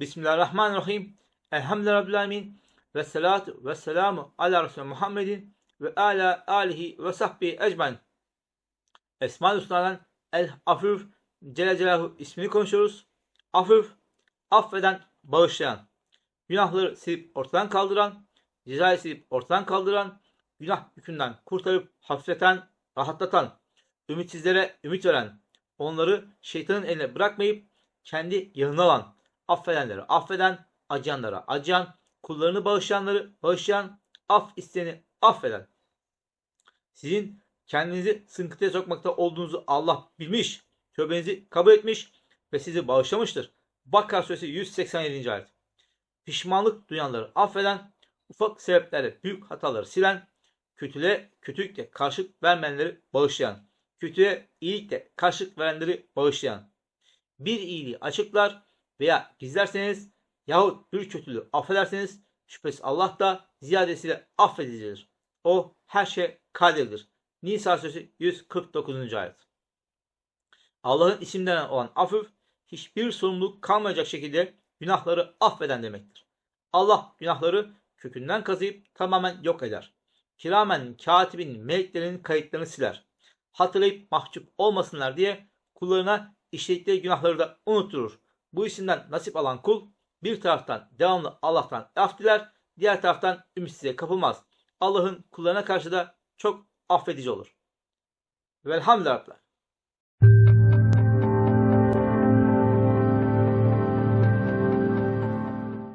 Bismillahirrahmanirrahim. Elhamdülillahi. Ve salatu ve selamu ala Resulü Muhammedin ve ala alihi ve sahbihi ecmain. Esma-ül Hüsna'dan El Afif Celle Celaluhu ismini konuşuyoruz. Afif, affeden, bağışlayan, günahları silip ortadan kaldıran, cezayı silip ortadan kaldıran, günah yükünden kurtarıp hafifleten, rahatlatan, ümitsizlere ümit veren, onları şeytanın eline bırakmayıp kendi yanına alan, affedenleri affeden, acıyanlara acıyan, kullarını bağışlayanları bağışlayan, af isteyeni affeden. Sizin kendinizi sıkıntıya sokmakta olduğunuzu Allah bilmiş, tövbenizi kabul etmiş ve sizi bağışlamıştır. Bakara suresi 187. ayet. Pişmanlık duyanları affeden, ufak sebeplerle büyük hataları silen, kötülüğe kötülükle karşılık vermeyenleri bağışlayan, kötüye iyilikle karşılık verenleri bağışlayan, bir iyiliği açıklar veya gizlerseniz yahut bir kötülüğü affederseniz şüphesiz Allah da ziyadesiyle affedicidir. O her şey kadirdir. Nisa suresi 149. ayet. Allah'ın isimlerinden olan afif hiçbir sorumluluk kalmayacak şekilde günahları affeden demektir. Allah günahları kökünden kazıyıp tamamen yok eder. Kiramen katibin meleklerinin kayıtlarını siler. Hatırlayıp mahcup olmasınlar diye kullarına işledikleri günahları da unutturur. Bu isimden nasip alan kul bir taraftan devamlı Allah'tan af diler, diğer taraftan ümitsizliğe kapılmaz. Allah'ın kullarına karşı da çok affedici olur. Velhamdülillah.